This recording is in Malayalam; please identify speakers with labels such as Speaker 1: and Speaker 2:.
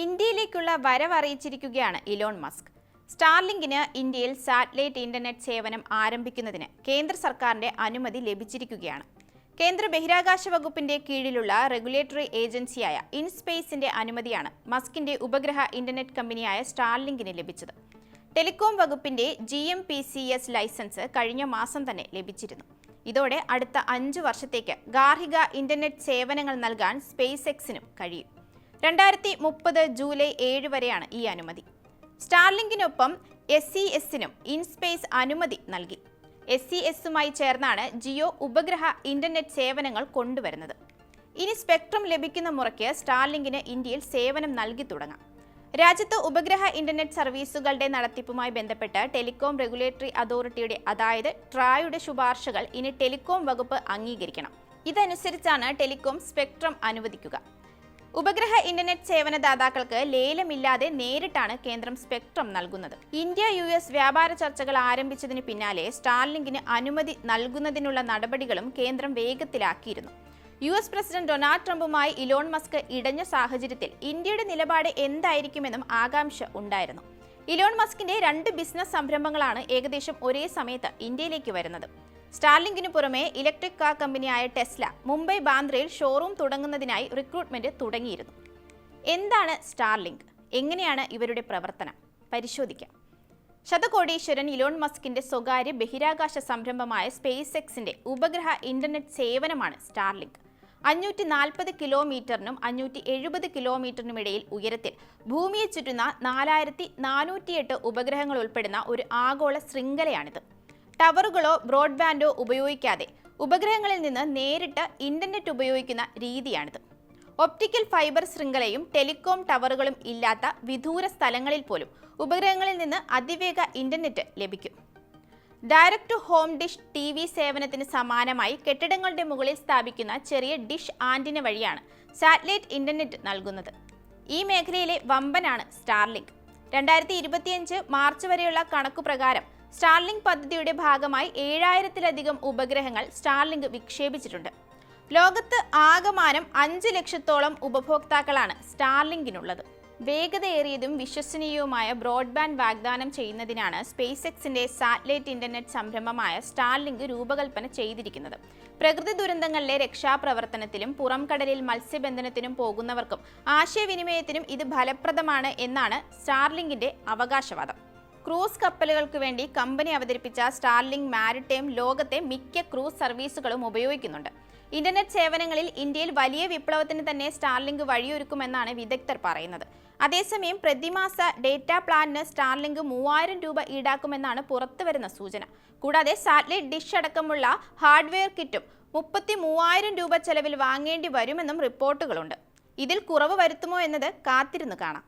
Speaker 1: ഇന്ത്യയിലേക്കുള്ള വരവറിയിച്ചിരിക്കുകയാണ് ഇലോൺ മസ്ക്. സ്റ്റാർലിങ്കിന് ഇന്ത്യയിൽ സാറ്റലൈറ്റ് ഇന്റർനെറ്റ് സേവനം ആരംഭിക്കുന്നതിന് കേന്ദ്ര സർക്കാരിന്റെ അനുമതി ലഭിച്ചിരിക്കുകയാണ്. കേന്ദ്ര ബഹിരാകാശ വകുപ്പിന്റെ കീഴിലുള്ള റെഗുലേറ്ററി ഏജൻസിയായ ഇൻസ്പേസിന്റെ അനുമതിയാണ് മസ്കിന്റെ ഉപഗ്രഹ ഇന്റർനെറ്റ് കമ്പനിയായ സ്റ്റാർലിങ്കിന് ലഭിച്ചത്. ടെലികോം വകുപ്പിന്റെ G M P C S licence കഴിഞ്ഞ മാസം തന്നെ ലഭിച്ചിരുന്നു. ഇതോടെ അടുത്ത അഞ്ചു വർഷത്തേക്ക് ഗാർഹിക ഇന്റർനെറ്റ് സേവനങ്ങൾ നൽകാൻ സ്പേസ് എക്സിനും കഴിയും. രണ്ടായിരത്തി മുപ്പത് ജൂലൈ ഏഴ് വരെയാണ് ഈ അനുമതി. സ്റ്റാർലിങ്കിനൊപ്പം എസ് സി എസിനും ഇൻസ്പേസ് അനുമതി നൽകി. എസ് സി എസുമായി ചേർന്നാണ് ജിയോ ഉപഗ്രഹ ഇന്റർനെറ്റ് സേവനങ്ങൾ കൊണ്ടുവരുന്നത്. ഇനി സ്പെക്ട്രം ലഭിക്കുന്ന മുറയ്ക്ക് സ്റ്റാർലിങ്കിന് ഇന്ത്യയിൽ സേവനം നൽകി തുടങ്ങാം. രാജ്യത്ത് ഉപഗ്രഹ ഇന്റർനെറ്റ് സർവീസുകളുടെ നടത്തിപ്പുമായി ബന്ധപ്പെട്ട് ടെലികോം റെഗുലേറ്ററി അതോറിറ്റിയുടെ അതായത് ട്രായുടെ ശുപാർശകൾ ഇനി ടെലികോം വകുപ്പ് അംഗീകരിക്കണം. ഇതനുസരിച്ചാണ് ടെലികോം സ്പെക്ട്രം അനുവദിക്കുക. ഉപഗ്രഹ ഇന്റർനെറ്റ് സേവനദാതാക്കൾക്ക് ലേലമില്ലാതെ നേരിട്ടാണ് കേന്ദ്രം സ്പെക്ട്രം നൽകുന്നത്. ഇന്ത്യ യു എസ് വ്യാപാര ചർച്ചകൾ ആരംഭിച്ചതിന് പിന്നാലെ സ്റ്റാർലിങ്കിന് അനുമതി നൽകുന്നതിനുള്ള നടപടികളും കേന്ദ്രം വേഗത്തിലാക്കിയിരുന്നു. യു എസ് പ്രസിഡന്റ് ഡൊണാൾഡ് ട്രംപുമായി ഇലോൺ മസ്ക് ഇടഞ്ഞ സാഹചര്യത്തിൽ ഇന്ത്യയുടെ നിലപാട് എന്തായിരിക്കുമെന്നും ആകാംക്ഷ ഉണ്ടായിരുന്നു. ഇലോൺ മസ്കിന്റെ രണ്ട് ബിസിനസ് സംരംഭങ്ങളാണ് ഏകദേശം ഒരേ സമയത്ത് ഇന്ത്യയിലേക്ക് വരുന്നത്. സ്റ്റാർലിങ്കിനു പുറമെ ഇലക്ട്രിക് കാർ കമ്പനിയായ ടെസ്ല മുംബൈ ബാന്ദ്രയിൽ ഷോറൂം തുടങ്ങുന്നതിനായി റിക്രൂട്ട്മെന്റ് തുടങ്ങിയിരുന്നു. എന്താണ് സ്റ്റാർലിങ്ക്? എങ്ങനെയാണ് ഇവരുടെ പ്രവർത്തനം? പരിശോധിക്കാം. ശതകോടീശ്വരൻ ഇലോൺ മസ്കിന്റെ സ്വകാര്യ ബഹിരാകാശ സംരംഭമായ സ്പേസ് എക്സിന്റെ ഉപഗ്രഹ ഇന്റർനെറ്റ് സേവനമാണ് സ്റ്റാർലിങ്ക്. അഞ്ഞൂറ്റി നാൽപ്പത് കിലോമീറ്ററിനും അഞ്ഞൂറ്റി എഴുപത് കിലോമീറ്ററിനും ഇടയിൽ ഉയരത്തിൽ ഭൂമിയെ ചുറ്റുന്ന നാലായിരത്തി നാനൂറ്റിയെട്ട് ഉപഗ്രഹങ്ങൾ ഉൾപ്പെടുന്ന ഒരു ആഗോള ശൃംഖലയാണിത്. ടവറുകളോ ബ്രോഡ്ബാൻഡോ ഉപയോഗിക്കാതെ ഉപഗ്രഹങ്ങളിൽ നിന്ന് നേരിട്ട് ഇന്റർനെറ്റ് ഉപയോഗിക്കുന്ന രീതിയാണിത്. ഒപ്റ്റിക്കൽ ഫൈബർ ശൃംഖലയും ടെലികോം ടവറുകളും ഇല്ലാത്ത വിദൂര സ്ഥലങ്ങളിൽ പോലും ഉപഗ്രഹങ്ങളിൽ നിന്ന് അതിവേഗ ഇന്റർനെറ്റ് ലഭിക്കും. Direct to home dish T V സേവനത്തിന് സമാനമായി കെട്ടിടങ്ങളുടെ മുകളിൽ സ്ഥാപിക്കുന്ന ചെറിയ ഡിഷ് ആന്റിന വഴിയാണ് സാറ്റലൈറ്റ് ഇന്റർനെറ്റ് നൽകുന്നത്. ഈ മേഖലയിലെ വമ്പനാണ് സ്റ്റാർലിങ്ക്. രണ്ടായിരത്തി ഇരുപത്തിയഞ്ച് മാർച്ച് വരെയുള്ള കണക്കുപ്രകാരം സ്റ്റാർലിങ്ക് പദ്ധതിയുടെ ഭാഗമായി ഏഴായിരത്തിലധികം ഉപഗ്രഹങ്ങൾ സ്റ്റാർലിങ്ക് വിക്ഷേപിച്ചിട്ടുണ്ട്. ലോകത്ത് ആകമാനം അഞ്ച് ലക്ഷത്തോളം ഉപഭോക്താക്കളാണ് സ്റ്റാർലിങ്കിനുള്ളത് വേഗതയേറിയതും വിശ്വസനീയവുമായ ബ്രോഡ്ബാൻഡ് വാഗ്ദാനം ചെയ്യുന്നതിനാണ് സ്പേസ് എക്സിന്റെ സാറ്റലൈറ്റ് ഇന്റർനെറ്റ് സംരംഭമായ സ്റ്റാർലിങ്ക് രൂപകൽപ്പന ചെയ്തിരിക്കുന്നത്. പ്രകൃതി ദുരന്തങ്ങളിലെ രക്ഷാപ്രവർത്തനത്തിലും പുറംകടലിൽ മത്സ്യബന്ധനത്തിനും പോകുന്നവർക്കും ആശയവിനിമയത്തിനും ഇത് ഫലപ്രദമാണ് എന്നാണ് സ്റ്റാർലിങ്കിന്റെ അവകാശവാദം. ക്രൂസ് കപ്പലുകൾക്ക് വേണ്ടി കമ്പനി അവതരിപ്പിച്ച സ്റ്റാർലിംഗ് മാരിടൈം ലോകത്തെ മിക്ക ക്രൂസ് സർവീസുകളും ഉപയോഗിക്കുന്നുണ്ട്. ഇന്റർനെറ്റ് സേവനങ്ങളിൽ ഇന്ത്യയിൽ വലിയ വിപ്ലവത്തിന് തന്നെ സ്റ്റാർലിംഗ് വഴിയൊരുക്കുമെന്നാണ് വിദഗ്ധർ പറയുന്നത്. അതേസമയം പ്രതിമാസ ഡേറ്റ പ്ലാനിന് സ്റ്റാർലിംഗ് മൂവായിരം രൂപ ഈടാക്കുമെന്നാണ് പുറത്തുവരുന്ന സൂചന. കൂടാതെ സാറ്റലൈറ്റ് ഡിഷ് അടക്കമുള്ള ഹാർഡ്വെയർ കിറ്റും മുപ്പത്തി മൂവായിരം രൂപ ചെലവിൽ വാങ്ങേണ്ടി വരുമെന്നും റിപ്പോർട്ടുകളുണ്ട്. ഇതിൽ കുറവ് വരുത്തുമോ എന്നത് കാത്തിരുന്ന് കാണാം.